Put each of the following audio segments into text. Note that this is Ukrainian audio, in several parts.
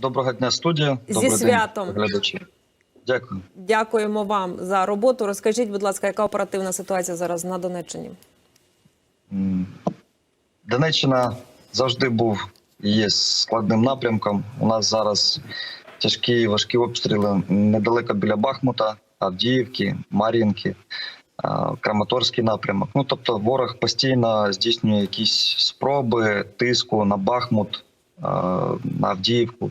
Доброго дня, студія. Зі святом. День, глядачі. Дякую. Дякуємо вам за роботу. Розкажіть, будь ласка, яка оперативна ситуація зараз на Донеччині? Донеччина завжди був і є складним напрямком. У нас зараз тяжкі і важкі обстріли недалеко біля Бахмута, Авдіївки, Мар'їнки, Краматорський напрямок. Ну тобто, ворог постійно здійснює якісь спроби тиску на Бахмут. А, На Авдіївку,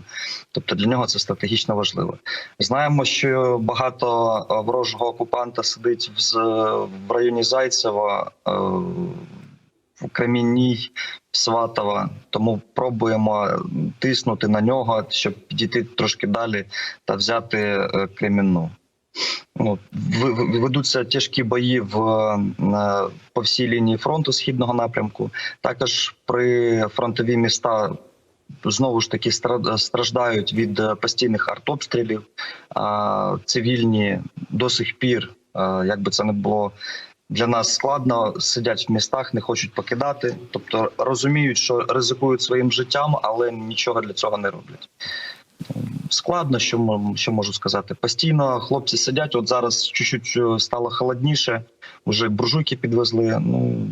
тобто для нього це стратегічно важливо. Знаємо, що багато ворожого окупанта сидить в, районі Зайцева, е, в Кремінній, Сватова. Тому пробуємо тиснути на нього, щоб підійти трошки далі та взяти е, Кремінну. Ну, ведуться тяжкі бої в, е, по всій лінії фронту східного напрямку. Також при фронтові міста знову ж таки страждають від е, постійних артобстрілів. Цивільні до сих пір, е, як би це не було для нас складно, сидять в містах, не хочуть покидати. Тобто розуміють, що ризикують своїм життям, але нічого для цього не роблять. Складно, що що можу сказати. Постійно хлопці сидять. От зараз чуть-чуть е, стало холодніше, вже буржуйки підвезли. Ну,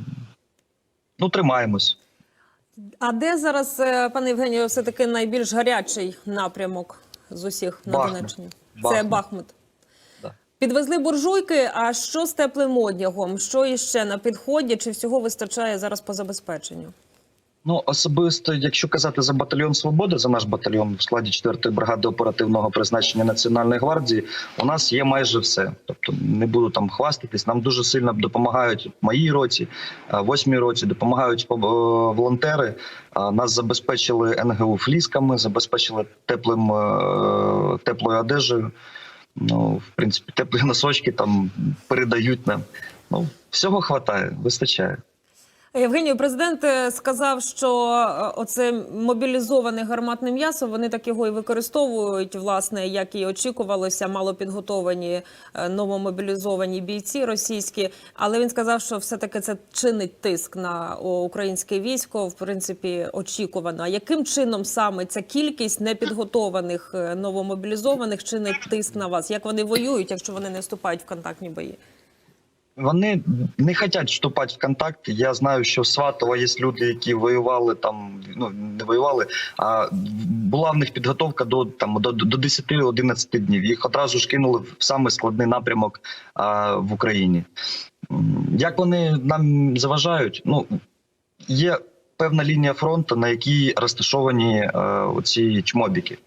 ну тримаємось. А де зараз, е, пане Євгенію, все таки найбільш гарячий напрямок з усіх на Бахмут. Донеччині? Це Бахмут. Бахмут. Да. Підвезли буржуйки. А що з теплим одягом? Що іще на підході? Чи всього вистачає зараз по забезпеченню? Ну особисто, якщо казати за батальйон Свобода, за наш батальйон в складі 4-ї бригади оперативного призначення Національної гвардії, у нас є майже все. Тобто не буду там хвастатись. Нам дуже сильно допомагають в моїй році, е, восьмій році, допомагають е, волонтери. Нас забезпечили НГУ флісками, забезпечили теплим е, теплою одежею. Ну, в принципі, теплі носочки там передають нам. Ну, всього хватає, вистачає. Євгенію, президент е, сказав, що е, оце мобілізоване гарматне м'ясо. Вони так його і використовують, власне, як і очікувалося, мало підготовані е, новомобілізовані бійці російські. Але він сказав, що все таки це чинить тиск на українське військо. В принципі, очікувано. А яким чином саме ця кількість непідготованих новомобілізованих чинить тиск на вас? Як вони воюють, якщо вони не вступають в контактні бої? Вони не хочуть вступати в контакт. Я знаю, що в Сватово є люди, які воювали там, ну не воювали, а була в них підготовка до там до, до 10-11 днів. Їх одразу ж кинули в самий складний напрямок а, в Україні. Як вони нам заважають? Ну є певна лінія фронту, на якій розташовані е, оці чмобіки.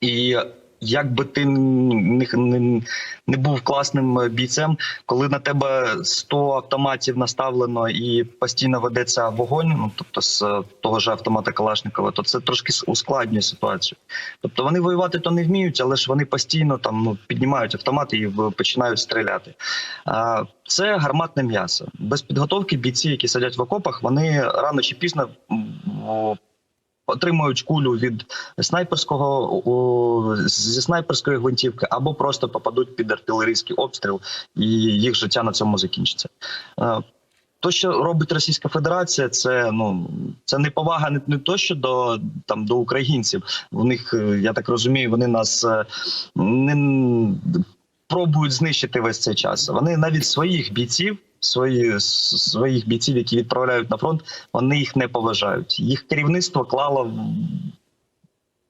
І як би ти не, не, не був класним бійцем, коли на тебе 100 автоматів наставлено і постійно ведеться вогонь, ну тобто з того ж автомата Калашникова, то це трошки ускладнює ситуацію. Тобто вони воювати то не вміють, але ж вони постійно там ну піднімають автомати і починають стріляти. А, Це гарматне м'ясо. Без підготовки бійці, які сидять в окопах, вони рано чи пізно отримують кулю від снайперського зі снайперської гвинтівки, або просто попадуть під артилерійський обстріл, і їх життя на цьому закінчиться. Е, То, що робить Російська Федерація, це ну це не повага не, не то, що до там до українців. В них е, я так розумію, вони нас е, не пробують знищити весь цей час. Вони навіть своїх бійців, свої своїх бійців, які відправляють на фронт, вони їх не поважають. Їх керівництво клало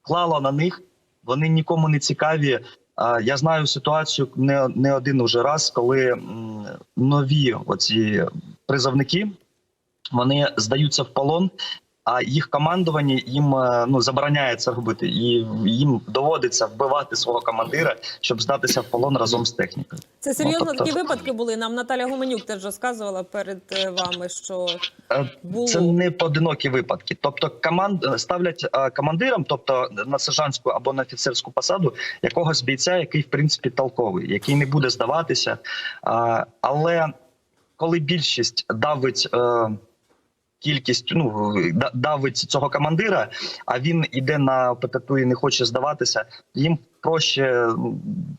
клало на них. Вони нікому не цікаві. Я знаю ситуацію не, не один уже раз, коли нові оці призовники вони здаються в полон, а їх командування їм е, ну забороняє це робити, і їм доводиться вбивати свого командира, щоб здатися в полон разом з технікою. Це серйозно Ну, тобто- такі випадки були. Нам Наталя Гуменюк теж розказувала перед е, вами, що Е, було. Це не поодинокі випадки. Тобто, команд ставлять командирам, тобто на сержантську або на офіцерську посаду, якогось бійця, який в принципі толковий, який не буде здаватися. Але коли більшість давить. Кількість ну давить цього командира, а він іде на ПТТУ і не хоче здаватися. Їм проще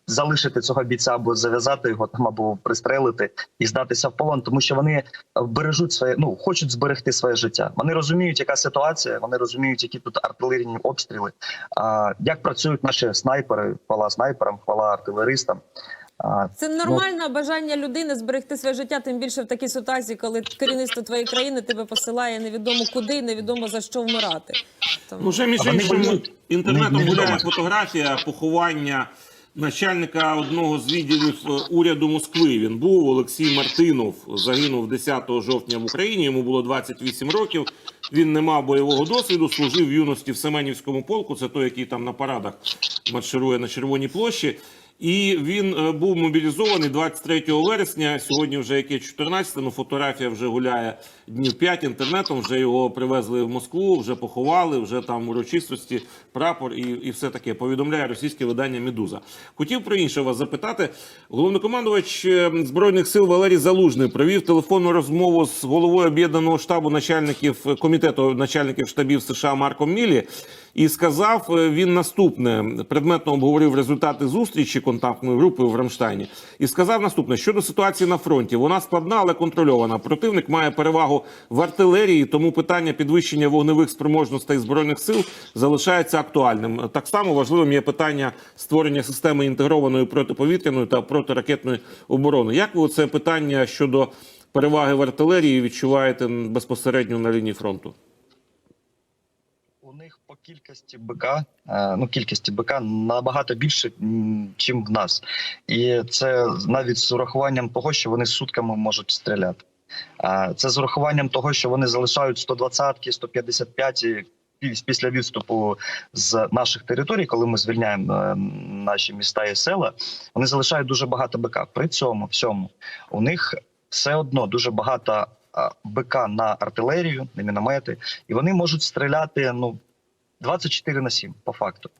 залишити цього бійця або зав'язати його там, або пристрелити і здатися в полон, тому що вони бережуть своє, ну хочуть зберегти своє життя. Вони розуміють, яка ситуація, вони розуміють, які тут артилерійні обстріли. А як працюють наші снайпери, хвала снайперам, хвала артилеристам. Це нормальне бажання людини зберегти своє життя, тим більше в такій ситуації, коли керівництво твоєї країни тебе посилає невідомо куди, невідомо за що вмирати. Тому... Ну, вже між іншим інтернетом Не- не гуляє фотографія поховання начальника одного з відділів е, уряду Москви. Він був Олексій Мартинов. Загинув 10 жовтня в Україні. Йому було 28 років. Він не мав бойового досвіду, служив в юності в Семенівському полку. Це той, який там на парадах марширує на Червоній площі. І він е, був мобілізований 23 вересня. Сьогодні вже яке 14, ну фотографія вже гуляє днів 5 інтернетом. Вже його привезли в Москву, вже поховали, вже там урочистості, прапор і, і все таке. Повідомляє російське видання Медуза. Хотів про інше вас запитати. Головнокомандувач е, збройних сил Валерій Залужний провів телефонну розмову з головою об'єднаного штабу начальників е, комітету начальників штабів США Марком Мілі. І сказав він наступне: предметно обговорив результати зустрічі контактної групи в Рамштайні. І сказав наступне щодо ситуації на фронті. Вона складна, але контрольована. Противник має перевагу в артилерії, тому питання підвищення вогневих спроможностей збройних сил залишається актуальним. Так само важливим є питання створення системи інтегрованої протиповітряної та протиракетної оборони. Як ви це питання щодо переваги в артилерії відчуваєте безпосередньо на лінії фронту? У них по кількості БК, е, ну кількості БК набагато більше, ніж в нас, і це навіть з урахуванням того, що вони сутками можуть стріляти. Це з урахуванням того, що вони залишають 120-ки, 155-ті пі- після відступу з наших територій, коли ми звільняємо е, наші міста і села, вони залишають дуже багато БК. При цьому всьому у них все одно дуже багато БК на артилерію, на міномети, і вони можуть стріляти ну 24 на 7, по факту.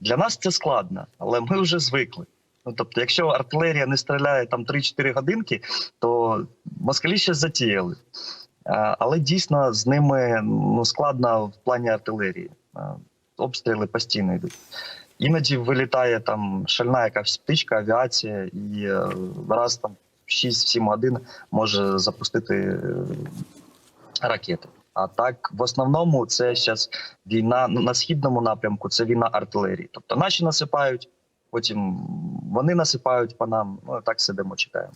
Для нас це складно, але ми вже звикли. Ну, тобто, якщо артилерія не стріляє там 3-4 годинки, то москалі ще затіяли. Але дійсно з ними ну, складно в плані артилерії. Обстріли постійно йдуть. Іноді вилітає там шальна якась птичка, авіація, і е, раз там 6-7 годин може запустити е, ракети. А так, в основному, це зараз війна ну, на східному напрямку, це війна артилерії. Тобто наші насипають, потім вони насипають по нам. Ну так сидимо, чекаємо.